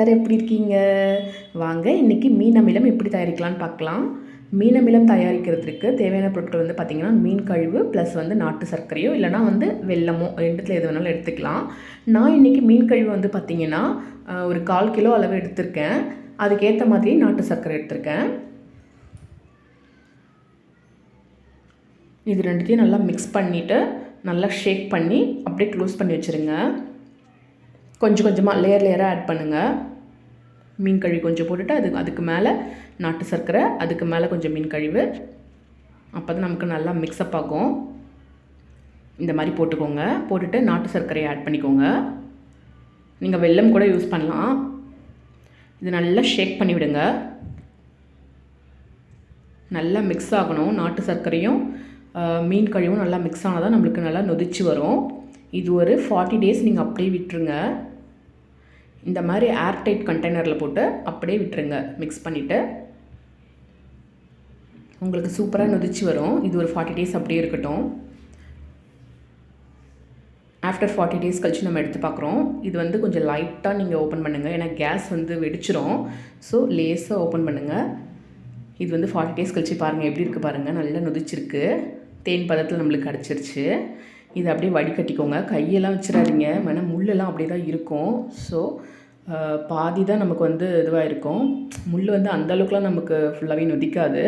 எல்லோரும் எப்படி இருக்கீங்க? வாங்க இன்றைக்கி மீன் அமிலம் எப்படி தயாரிக்கலான்னு பார்க்கலாம். மீன் அமிலம் தயாரிக்கிறதுக்கு தேவையான பொருட்கள் வந்து பார்த்திங்கன்னா மீன் கழிவு ப்ளஸ் வந்து நாட்டு சர்க்கரையோ இல்லைனா வந்து வெல்லமோ ரெண்டுத்தில் எது வேணாலும் எடுத்துக்கலாம். நான் இன்றைக்கி மீன் கழிவு வந்து பார்த்திங்கன்னா ஒரு கால் கிலோ அளவு எடுத்திருக்கேன். அதுக்கேற்ற மாதிரி நாட்டு சர்க்கரை எடுத்திருக்கேன். இது ரெண்டுத்தையும் நல்லா மிக்ஸ் பண்ணிவிட்டு நல்லா ஷேக் பண்ணி அப்படியே க்ளோஸ் பண்ணி வச்சுருங்க. கொஞ்சம் கொஞ்சமாக லேயர் லேயராக ஆட் பண்ணுங்கள் மீன் கழிவு கொஞ்சம் போட்டுட்டு அது அதுக்கு மேலே நாட்டு சர்க்கரை அதுக்கு மேலே கொஞ்சம் மீன் கழிவு. அப்போ தான் நமக்கு நல்லா மிக்ஸ்அப் ஆகும். இந்த மாதிரி போட்டுக்கோங்க. போட்டுட்டு நாட்டு சர்க்கரையை ஆட் பண்ணிக்கோங்க. நீங்கள் வெல்லம் கூட யூஸ் பண்ணலாம். இது நல்லா ஷேக் பண்ணிவிடுங்க நல்லா மிக்ஸ் ஆகணும். நாட்டு சர்க்கரையும் மீன் கழிவும் நல்லா மிக்ஸ் ஆனால் தான் நம்மளுக்கு நல்லா நொதிச்சு வரும். இது ஒரு ஃபார்ட்டி டேஸ் நீங்கள் அப்படியே விட்டுருங்க. இந்த மாதிரி ஏர்டைட் கண்டெய்னரில் போட்டு அப்படியே விட்டுருங்க. மிக்ஸ் பண்ணிவிட்டு உங்களுக்கு சூப்பராக நொதிச்சு வரும். இது ஒரு ஃபார்ட்டி டேஸ் அப்படியே இருக்கட்டும். ஆஃப்டர் ஃபார்ட்டி டேஸ் கழிச்சு நம்ம எடுத்து பார்க்குறோம் இது வந்து கொஞ்சம் லைட்டாக நீங்கள் ஓப்பன் பண்ணுங்கள் ஏன்னா கேஸ் வந்து வெடிச்சிரும். ஸோ லேஸாக ஓப்பன் பண்ணுங்கள் இது வந்து ஃபார்ட்டி டேஸ் கழிச்சு பாருங்கள் எப்படி இருக்குது பாருங்கள் நல்லா நொதிச்சிருக்கு. தேன் பதத்தில் நம்மளுக்கு கிடச்சிருச்சு இது அப்படியே வடிகட்டிக்கோங்க. கையெல்லாம் வச்சிடாதீங்க. வேணா முள்ளெல்லாம் அப்படியே தான் இருக்கும். ஸோ பாதி தான் நமக்கு வந்து இதுவாக இருக்கும் முள் வந்து அந்த அளவுக்குலாம் நமக்கு ஃபுல்லாகவே நொதிக்காது.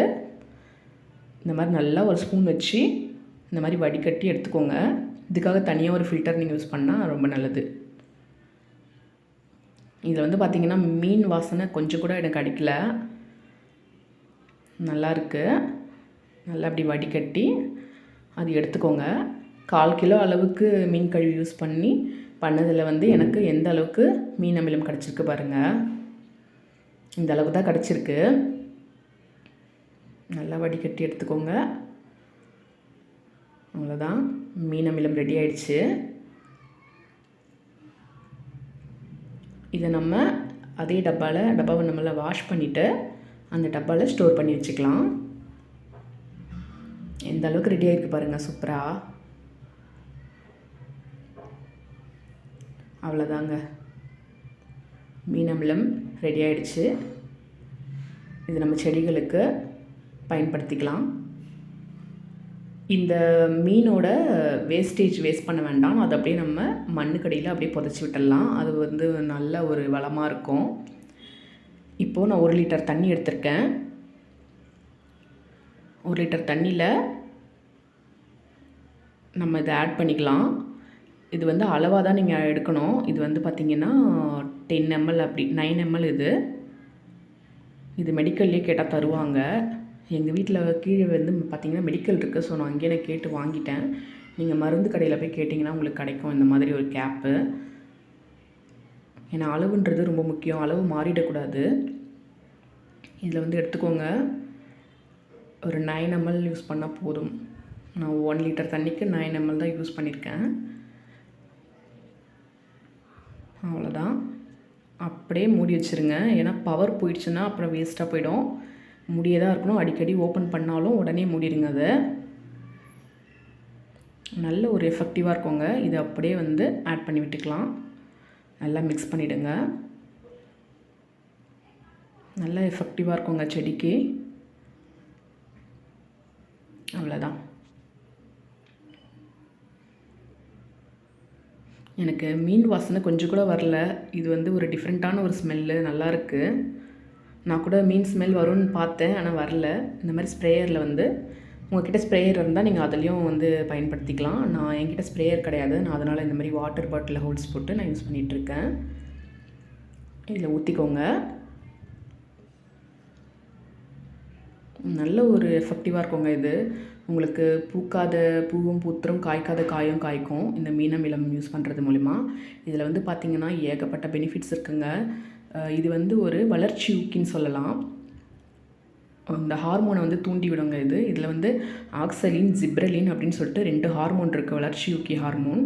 இந்த மாதிரி நல்லா ஒரு ஸ்பூன் வச்சு இந்த மாதிரி வடிகட்டி எடுத்துக்கோங்க. இதுக்காக தனியாக ஒரு ஃபில்டர் நீங்கள் யூஸ் பண்ணால் ரொம்ப நல்லது. இதில் வந்து பார்த்திங்கன்னா மீன் வாசனை கொஞ்சம் கூட எனக்கு அடிக்கல. நல்லாயிருக்கு நல்லா அப்படி வடிகட்டி அது எடுத்துக்கோங்க. கால் கிலோ அளவுக்கு மீன் கழுவி யூஸ் பண்ணி பண்ணதில் வந்து எனக்கு எந்த அளவுக்கு மீன் அமிலம் கிடச்சிருக்கு பாருங்கள் இந்த அளவுக்கு தான் கிடச்சிருக்கு. நல்லா வடிகட்டி எடுத்துக்கோங்க. அவ்வளோதான் மீன் அமிலம் ரெடி ஆயிடுச்சு. இதை நம்ம அதே டப்பாவில் டப்பாவை நம்மள வாஷ் பண்ணிவிட்டு அந்த டப்பாவில் ஸ்டோர் பண்ணி வச்சுக்கலாம். எந்த அளவுக்கு ரெடி ஆகிருக்கு பாருங்கள் சூப்பராக அவ்வளோதாங்க. மீனம்பளம் ரெடி ஆயிடுச்சு. இது நம்ம செடிகளுக்கு பயன்படுத்திக்கலாம். இந்த மீனோட வேஸ்டேஜ் வேஸ்ட் பண்ண வேண்டாம். அதை அப்படியே நம்ம மண்ணுக்கடியில் அப்படியே புதைச்சி விட்டுடலாம். அது வந்து நல்ல ஒரு வளமாக இருக்கும். இப்போது நான் ஒரு லிட்டர் தண்ணி எடுத்திருக்கேன். ஒரு லிட்டர் தண்ணியில் நம்ம இதை ஆட் பண்ணிக்கலாம். இது வந்து அளவாக தான் நீங்கள் எடுக்கணும். இது வந்து பார்த்திங்கன்னா டென் எம்எல் அப்படி நைன் எம்எல் இது. இது மெடிக்கல்லே கேட்டால் தருவாங்க. எங்கள் வீட்டில் கீழே வந்து பார்த்திங்கன்னா மெடிக்கல் இருக்குது ஸோ நான் அங்கேயே நான் கேட்டு வாங்கிட்டேன். நீங்கள் மருந்து கடையில் போய் கேட்டிங்கன்னா உங்களுக்கு கிடைக்கும் இந்த மாதிரி ஒரு கேப்பு ஏன்னா அளவுன்றது ரொம்ப முக்கியம். அளவு மாறிடக்கூடாது. இதில் வந்து எடுத்துக்கோங்க. ஒரு நைன் எம்எல் யூஸ் பண்ணால் போதும். நான் ஒன் லிட்டர் தண்ணிக்கு நைன் எம்எல் தான் யூஸ் பண்ணியிருக்கேன் அவ்வளோதான் அப்படியே மூடி வச்சுருங்க. ஏன்னா பவர் போயிடுச்சுன்னா அப்புறம் வேஸ்ட்டாக போயிடும். மூடியே தான் இருக்கணும். அடிக்கடி ஓப்பன் பண்ணாலும் உடனே மூடிடுங்க அதை. நல்ல ஒரு எஃபெக்டிவாக இருக்குங்க. இது அப்படியே வந்து ஆட் பண்ணி விட்டுக்கலாம். நல்லா மிக்ஸ் பண்ணிவிடுங்க நல்ல எஃபெக்டிவாக இருக்குங்க செடிக்கு. அவ்வளோதான் எனக்கு மீன் வாசனை கொஞ்சம் கூட வரல. இது வந்து ஒரு டிஃப்ரெண்ட்டான ஒரு ஸ்மெல்லு நல்லாயிருக்கு நான் கூட மீன் ஸ்மெல் வரும்னு பார்த்தேன் ஆனால் வரல. இந்த மாதிரி ஸ்ப்ரேயரில் வந்து உங்கள்கிட்ட ஸ்ப்ரேயர் இருந்தால் நீங்கள் அதுலேயும் வந்து பயன்படுத்திக்கலாம். நான் என்கிட்ட ஸ்ப்ரேயர் கிடையாது. நான் அதனால் இந்த மாதிரி வாட்டர் பாட்டிலில் ஹோல்ஸ் போட்டு நான் யூஸ் பண்ணிகிட்ருக்கேன் இதில் ஊற்றிக்கோங்க நல்ல ஒரு எஃபெக்டிவாக இருக்குங்க இது. உங்களுக்கு பூக்காத பூவும் பூத்திரம் காய்க்காத காயும் காய்க்கும். இந்த மீனமிலம் யூஸ் பண்ணுறது மூலிமா இதில் வந்து பார்த்திங்கன்னா ஏகப்பட்ட பெனிஃபிட்ஸ் இருக்குங்க. இது வந்து ஒரு வளர்ச்சி ஊக்கின்னு சொல்லலாம். இந்த ஹார்மோனை வந்து தூண்டி விடுங்க இது. இதில் வந்து ஆக்சலின் ஜிப்ரலின் அப்படின்னு சொல்லிட்டு ரெண்டு ஹார்மோன் இருக்குது வளர்ச்சி ஊக்கி ஹார்மோன்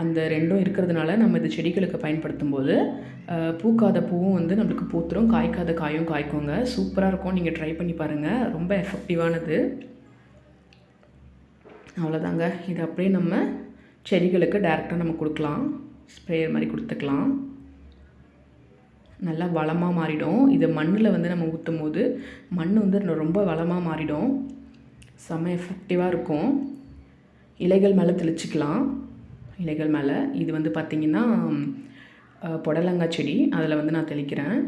அந்த ரெண்டும் இருக்கிறதுனால நம்ம இது செடிகளுக்கு பயன்படுத்தும் போது பூக்காத பூவும் வந்து நம்மளுக்கு பூத்துரும். காய்க்காத காயும் காய்க்குங்க. சூப்பராக இருக்கும். நீங்கள் ட்ரை பண்ணி பாருங்கள் ரொம்ப எஃபெக்டிவானது அவ்வளோதாங்க. இது அப்படியே நம்ம செடிகளுக்கு டேரெக்டாக நம்ம கொடுக்கலாம். ஸ்ப்ரேயர் மாதிரி கொடுத்துக்கலாம். நல்லா வளமாக மாறிடும். இது மண்ணில் வந்து நம்ம ஊற்றும் போது மண் வந்து ரொம்ப வளமாக மாறிடும். செம்ம எஃபெக்டிவாக இருக்கும். இலைகள் மேலே தெளிச்சிக்கலாம். இலைகள் மேலே. இது வந்து பார்த்திங்கன்னா புடலங்காய் செடி அதில் வந்து நான் தெளிக்கிறேன்.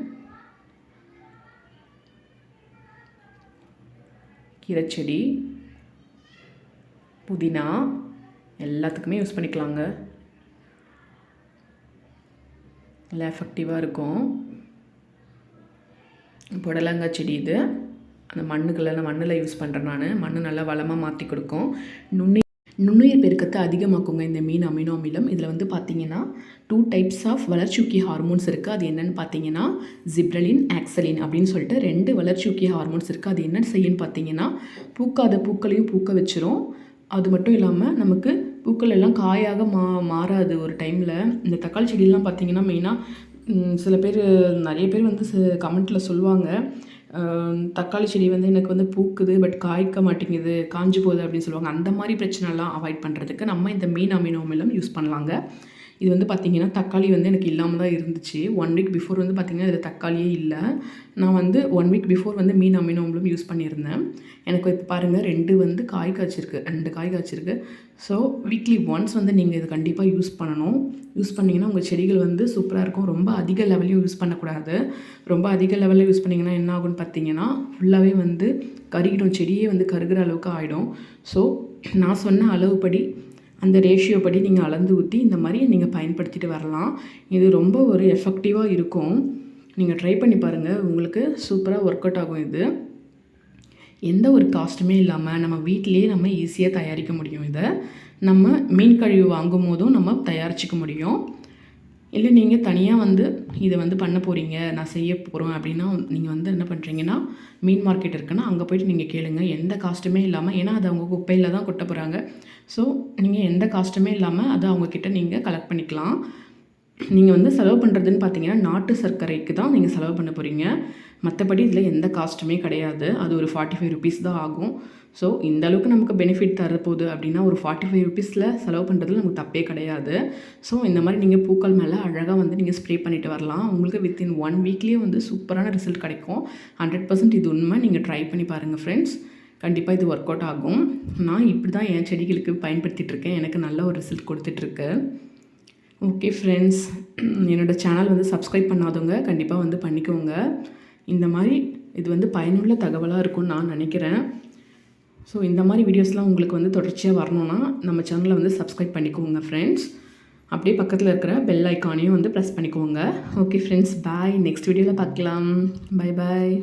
கீரைச்செடி புதினா எல்லாத்துக்குமே யூஸ் பண்ணிக்கலாங்க. நல்லா எஃபெக்டிவாக இருக்கும். புடலங்காய் செடி இது. அந்த மண்ணுக்குள்ள மண்ணில் யூஸ் பண்ணுறேன் நான். மண் நல்லா வளமாக மாற்றி கொடுக்கும். நுண்ணி நுண்ணுயிர் பெருக்கத்தை அதிகமாக்குங்க இந்த மீன் அமினோ அமிலம். இதில் வந்து பார்த்தீங்கன்னா டூ டைப்ஸ் ஆஃப் வளர்ச்சியூக்கி ஹார்மோன்ஸ் இருக்குது அது என்னென்னு பார்த்தீங்கன்னா ஜிப்ரலின் ஆக்சலின் அப்படின்னு சொல்லிட்டு ரெண்டு வளர்ச்சியூக்கி ஹார்மோன்ஸ் இருக்குது அது என்னென்னு செய்யுன்னு பார்த்தீங்கன்னா பூக்காத பூக்களையும் பூக்க வச்சிரும். அது மட்டும் இல்லாமல் நமக்கு பூக்கள் எல்லாம் காயாக மா மாறாது. ஒரு டைமில் இந்த தக்காளி செடியெல்லாம் பார்த்தீங்கன்னா மெயினாக சில பேர் நிறைய பேர் வந்து கமெண்ட்டில் சொல்லுவாங்க. தக்காளி செடி வந்து எனக்கு வந்து பூக்குது பட் காய்க்க மாட்டேங்குது காஞ்சி போகுது அப்படின்னு சொல்லுவாங்க. அந்த மாதிரி பிரச்சனைலாம் அவாய்ட் பண்ணுறதுக்கு நம்ம இந்த மீன் அமினோ அமிலம் யூஸ் பண்ணலாங்க. இது வந்து பார்த்திங்கன்னா தக்காளி வந்து எனக்கு இல்லாமல் தான் இருந்துச்சு. ஒன் வீக் பிஃபோர் வந்து பார்த்திங்கன்னா இதில் தக்காளியே இல்லை. நான் வந்து ஒன் வீக் பிஃபோர் வந்து மீன் அமினோ அமிலம் யூஸ் பண்ணியிருந்தேன். எனக்கு இப்போ பாருங்கள் ரெண்டு வந்து காய் காய்ச்சிருக்கு ரெண்டு காய் காய்ச்சிருக்கு. ஸோ வீக்லி ஒன்ஸ் வந்து நீங்கள் இது கண்டிப்பாக யூஸ் பண்ணணும். யூஸ் பண்ணிங்கன்னா உங்கள் செடிகள் வந்து சூப்பராக இருக்கும். ரொம்ப அதிக லெவலையும் யூஸ் பண்ணக்கூடாது. ரொம்ப அதிக லெவலில் யூஸ் பண்ணிங்கன்னா என்ன ஆகும்னு பார்த்தீங்கன்னா ஃபுல்லாகவே வந்து கருகிடும். செடியே வந்து கருகிற அளவுக்கு ஆகிடும் ஸோ நான் சொன்ன அளவுப்படி அந்த ரேஷியோ படி நீங்கள் அளந்து ஊற்றி இந்த மாதிரி நீங்கள் பயன்படுத்திட்டு வரலாம். இது ரொம்ப ஒரு எஃபெக்டிவாக இருக்கும். நீங்கள் ட்ரை பண்ணி பாருங்கள் உங்களுக்கு சூப்பராக ஒர்க் அவுட் ஆகும் இது. எந்த ஒரு காஸ்ட்டுமே இல்லாமல் நம்ம வீட்டிலேயே நம்ம ஈஸியாக தயாரிக்க முடியும் இதை. நம்ம மீன் கழிவு வாங்கும் போதும் நம்ம தயாரிச்சுக்க முடியும். இல்லை நீங்கள் தனியாக வந்து இதை வந்து பண்ண போகிறீங்க நான் செய்ய போகிறோம் அப்படின்னா நீங்கள் வந்து என்ன பண்ணுறீங்கன்னா மீன் மார்க்கெட் இருக்குன்னா அங்கே போயிட்டு நீங்கள் கேளுங்க. எந்த காஸ்ட்டுமே இல்லாமல் ஏன்னா அது அவங்க குப்பையில் தான் கொட்ட போகிறாங்க ஸோ நீங்கள் எந்த காஸ்ட்டுமே இல்லாமல் அதை அவங்கக்கிட்ட நீங்கள் கலெக்ட் பண்ணிக்கலாம். நீங்கள் வந்து செலவு பண்ணுறதுன்னு பார்த்தீங்கன்னா நாட்டு சர்க்கரைக்கு தான் நீங்கள் செலவு பண்ண போகிறீங்க மற்றபடி இதில் எந்த காஸ்ட்டுமே கிடையாது. அது ஒரு ஃபார்ட்டி ஃபைவ் ருபீஸ் தான் ஆகும். ஸோ இந்த அளவுக்கு நமக்கு பெனிஃபிட் தரப்போகுது அப்படின்னா ஒரு ஃபார்ட்டி ஃபைவ் ருபீஸில் செலவு பண்ணுறதுல நமக்கு தப்பே கிடையாது. ஸோ இந்த மாதிரி நீங்கள் பூக்கள் மேலே அழகாக வந்து நீங்கள் ஸ்ப்ரே பண்ணிட்டு வரலாம். உங்களுக்கு வித்தின் ஒன் வீக்லேயே வந்து சூப்பரான ரிசல்ட் கிடைக்கும். ஹண்ட்ரட் பர்சன்ட் இது உண்மை. நீங்கள் ட்ரை பண்ணி பாருங்கள் ஃப்ரெண்ட்ஸ் கண்டிப்பாக இது ஒர்க் அவுட் ஆகும். நான் இப்படி தான் என் செடிகளுக்கு பயன்படுத்திகிட்ருக்கேன் எனக்கு நல்ல ஒரு ரிசல்ட் கொடுத்துட்ருக்கு ஓகே ஃப்ரெண்ட்ஸ் என்னோடய சேனல் வந்து சப்ஸ்கிரைப் பண்ணாதவங்க கண்டிப்பாக வந்து பண்ணிக்கோங்க. இந்த மாதிரி இது வந்து பயனுள்ள தகவலாக இருக்கும்னு நான் நினைக்கிறேன். ஸோ இந்த மாதிரி வீடியோஸ்லாம் உங்களுக்கு வந்து தொடர்ச்சியாக வரணும்னா நம்ம சேனலை வந்து சப்ஸ்கிரைப் பண்ணிக்கோங்க ஃப்ரெண்ட்ஸ் அப்படியே பக்கத்தில் இருக்கிற பெல் ஐக்கானையும் வந்து ப்ரெஸ் பண்ணிக்கோங்க. ஓகே ஃப்ரெண்ட்ஸ் பாய் நெக்ஸ்ட் வீடியோவில் பார்க்கலாம். Bye bye